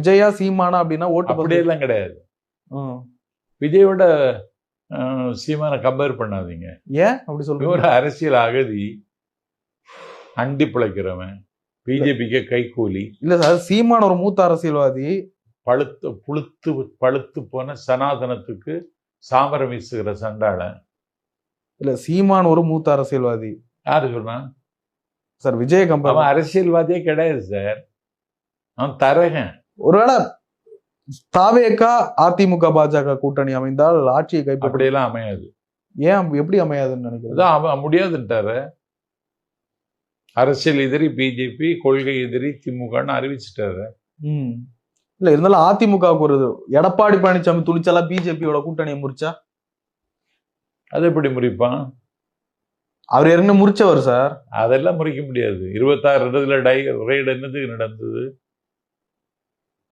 விஜயா சீமானா அப்படின்னா ஓட்டு அப்படியெல்லாம் கிடையாது. விஜயோட சீமானை கம்பேர் பண்ணாதீங்க. ஏன் அப்படி சொல்றீங்க? ஒரு அரசியல் அகதி. அண்டி பிழைக்கிறவன். பிஜேபிக்கு கைக்கூலி இல்ல சார் சீமான் ஒரு மூத்த அரசியல்வாதி. பழுத்து புழுத்து பழுத்து போன சனாதனத்துக்கு சாமரம் வீசுகிற சண்டாளன் இல்ல சீமான் ஒரு மூத்த அரசியல்வாதி. யாரு சொன்னா? சார் விஜய கம்பேர் அரசியல்வாதியே கிடையாது சார். அவன் தரகன். ஒருவேளை தாவேக்கா அதிமுக பாஜக கூட்டணி அமைந்தால் ஆட்சியை கைப்பற்ற அப்படியெல்லாம் அமையாது. ஏன் எப்படி அமையாதுன்னு அவன் முடியாதுன்ட்டாரு. அரசியல் எதிரி பிஜேபி கொள்கை எதிரி திமுகன்னு அறிவிச்சிட்டாரு. ம். இல்ல இருந்தாலும் அதிமுகவுக்கு ஒரு எடப்பாடி பழனிசாமி துணிச்சலா பிஜேபியோட கூட்டணியை முறிச்சா? அது எப்படி முறிப்பான்? அவர் ஏற்கனவே முறிச்சவர் சார். அதெல்லாம் முறிக்க முடியாது. இருபத்தாறு இடத்துல டை ரைடு என்னதுக்கு நடந்தது.